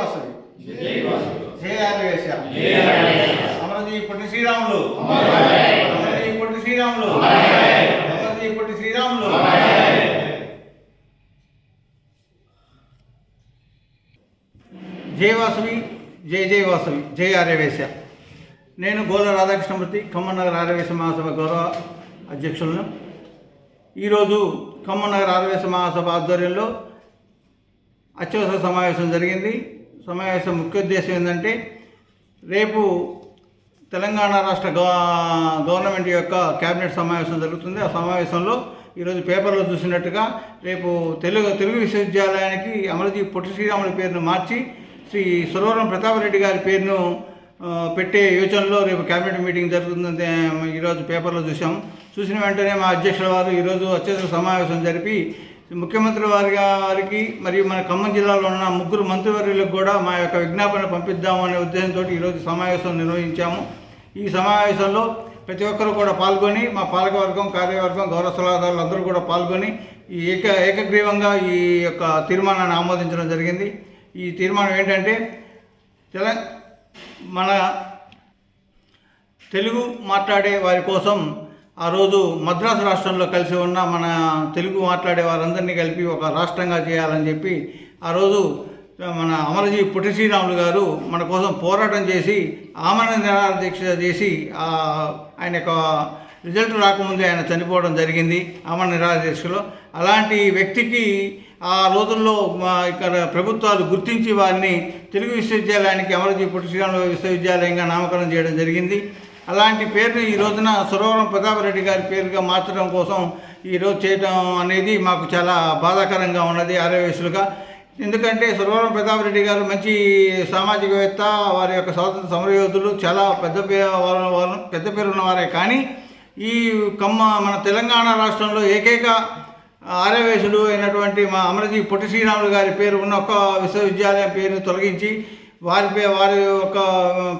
వాసవి జై ఆర్వేశ అమరజీ పొట్టి శ్రీరాములు. అమరజీ పొట్టి శ్రీరాములు. అమరజీ పొట్టి శ్రీరాములు. జై వాసవి జై జై వాసవి జై ఆర్యవేశ. నేను గోల రాధాకృష్ణమూర్తి ఖమ్మనగర్ ఆర్యవేశ మహాసభ గౌరవ అధ్యక్షులను. ఈరోజు ఖమ్మనగర్ ఆర్యవేశ మహాసభ ఆధ్వర్యంలో అత్యవసర సమావేశం జరిగింది. సమావేశం ముఖ్య ఉద్దేశం ఏంటంటే రేపు తెలంగాణ రాష్ట్ర గవర్నమెంట్ యొక్క కేబినెట్ సమావేశం జరుగుతుంది. ఆ సమావేశంలో ఈరోజు పేపర్లో చూసినట్టుగా రేపు తెలుగు తెలుగు విశ్వవిద్యాలయానికి అమలజీ పొట్టి శ్రీరాముడి పేరును మార్చి శ్రీ సురవరం ప్రతాపరెడ్డి గారి పేరును పెట్టే యోచనలో రేపు కేబినెట్ మీటింగ్ జరుగుతుందని ఈరోజు పేపర్లో చూసాం చూసిన వెంటనే మా అధ్యక్షుల వారు ఈరోజు అత్యవసర సమావేశం జరిపి ముఖ్యమంత్రి వారి వారికి మరియు మన ఖమ్మం జిల్లాలో ఉన్న ముగ్గురు మంత్రివర్యులకు కూడా మా యొక్క విజ్ఞాపన పంపిద్దాము అనే ఉద్దేశంతో ఈరోజు సమావేశం నిర్వహించాము. ఈ సమావేశంలో ప్రతి ఒక్కరూ కూడా పాల్గొని మా పాలకవర్గం కార్యవర్గం గౌరవ సలహాదారులు అందరూ కూడా పాల్గొని ఈ ఏక ఏకగ్రీవంగా ఈ యొక్క తీర్మానాన్ని ఆమోదించడం జరిగింది. ఈ తీర్మానం ఏంటంటే తెల మన తెలుగు మాట్లాడే వారి కోసం ఆ రోజు మద్రాసు రాష్ట్రంలో కలిసి ఉన్న మన తెలుగు మాట్లాడే వారందరినీ కలిపి ఒక రాష్ట్రంగా చేయాలని చెప్పి ఆ రోజు మన అమరజీ పుట్టి శ్రీరాములు గారు మన కోసం పోరాటం చేసి ఆమరణ నిరాహార దీక్ష చేసి ఆయన యొక్క రిజల్ట్ రాకముందే ఆయన చనిపోవడం జరిగింది ఆమరణ నిరాహార దీక్షలో. అలాంటి వ్యక్తికి ఆ రోజుల్లో మా ఇక్కడ ప్రభుత్వాలు గుర్తించి వారిని తెలుగు విశ్వవిద్యాలయానికి అమరజీ పుట్టి శ్రీరాములు విశ్వవిద్యాలయంగా నామకరణం చేయడం జరిగింది. అలాంటి పేరుని ఈ రోజున సురవరం ప్రతాపరెడ్డి గారి పేరుగా మార్చడం కోసం ఈరోజు చేయడం అనేది మాకు చాలా బాధాకరంగా ఉన్నది ఆర్యవేశులుగా ఎందుకంటే సురవరం ప్రతాపరెడ్డి గారు మంచి సామాజికవేత్త వారి యొక్క స్వాతంత్ర సమరయోధులు చాలా పెద్ద పేరు వారు వారు పెద్ద పేరు ఉన్నవారే కానీ ఈ కమ్మ మన తెలంగాణ రాష్ట్రంలో ఏకైక ఆర్యవేశుడు అయినటువంటి మా అమరజీ పొట్టి శ్రీరాములు గారి పేరు ఉన్న ఒక విశ్వవిద్యాలయం పేరును తొలగించి వారి వారి యొక్క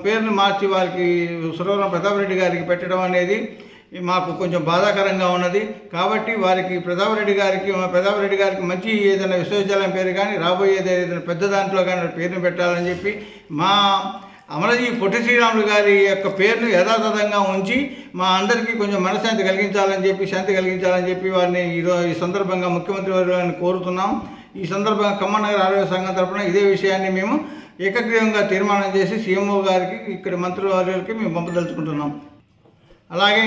పేరును మార్చి వారికి సురవరం ప్రతాప్ రెడ్డి గారికి పెట్టడం అనేది మాకు కొంచెం బాధాకరంగా ఉన్నది. కాబట్టి వారికి ప్రతాప్ రెడ్డి గారికి మా ప్రతాపరెడ్డి గారికి మంచి ఏదైనా విశ్వవిద్యాలయం పేరు కానీ రాబోయేది ఏదైనా పెద్ద దాంట్లో కానీ పేరును పెట్టాలని చెప్పి మా అమరజీ పొట్టి శ్రీరాములు గారి యొక్క పేరును యథాతథంగా ఉంచి మా అందరికీ కొంచెం మనశ్శాంతి కలిగించాలని చెప్పి శాంతి కలిగించాలని చెప్పి వారిని ఈరోజు ఈ సందర్భంగా ముఖ్యమంత్రి వారిని కోరుతున్నాం. ఈ సందర్భంగా ఖమ్మనగర్ ఆరోగ్య సంఘం తరపున ఇదే విషయాన్ని మేము ఏకగ్రీవంగా తీర్మానం చేసి సీఎంఓ గారికి ఇక్కడ మంత్రివర్యులకి మేము పంపదలుచుకుంటున్నాం. అలాగే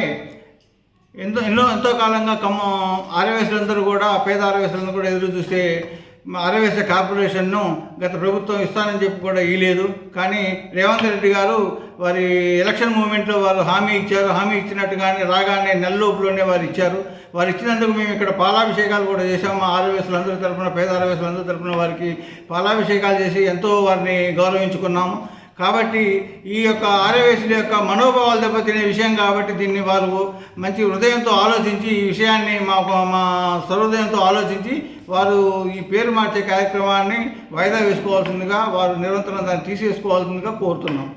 ఎంతో ఎన్నో ఎంతో కాలంగా ఖమ్మం ఆర్యవేశలందరూ కూడా పేద ఆర్యవేశలందరూ కూడా ఎదురు చూస్తే ఆర్యవేశ కార్పొరేషన్ను గత ప్రభుత్వం ఇస్తానని చెప్పి కూడా ఇయలేదు కానీ రేవంత్ రెడ్డి గారు వారి ఎలక్షన్ మూమెంట్లో వారు హామీ ఇచ్చారు. హామీ ఇచ్చినట్టుగానే రాగానే నెల లోపులోనే వారు ఇచ్చారు. వారు ఇచ్చినందుకు మేము ఇక్కడ పాలాభిషేకాలు కూడా చేశాము. ఆర్యవేశలందరి తరపున పేద ఆర్యవేశలందరి తరపున వారికి పాలాభిషేకాలు చేసి ఎంతో వారిని గౌరవించుకున్నాము. కాబట్టి ఈ యొక్క ఆర్యవేశుల యొక్క మనోభావాలు దెబ్బతినే విషయం కాబట్టి దీన్ని వారు మంచి హృదయంతో ఆలోచించి ఈ విషయాన్ని మా మా సర్వృదయంతో ఆలోచించి వారు ఈ పేరు మార్చే కార్యక్రమాన్ని వాయిదా వేసుకోవాల్సిందిగా వారు నిరంతరం దాన్ని తీసేసుకోవాల్సిందిగా కోరుతున్నాం.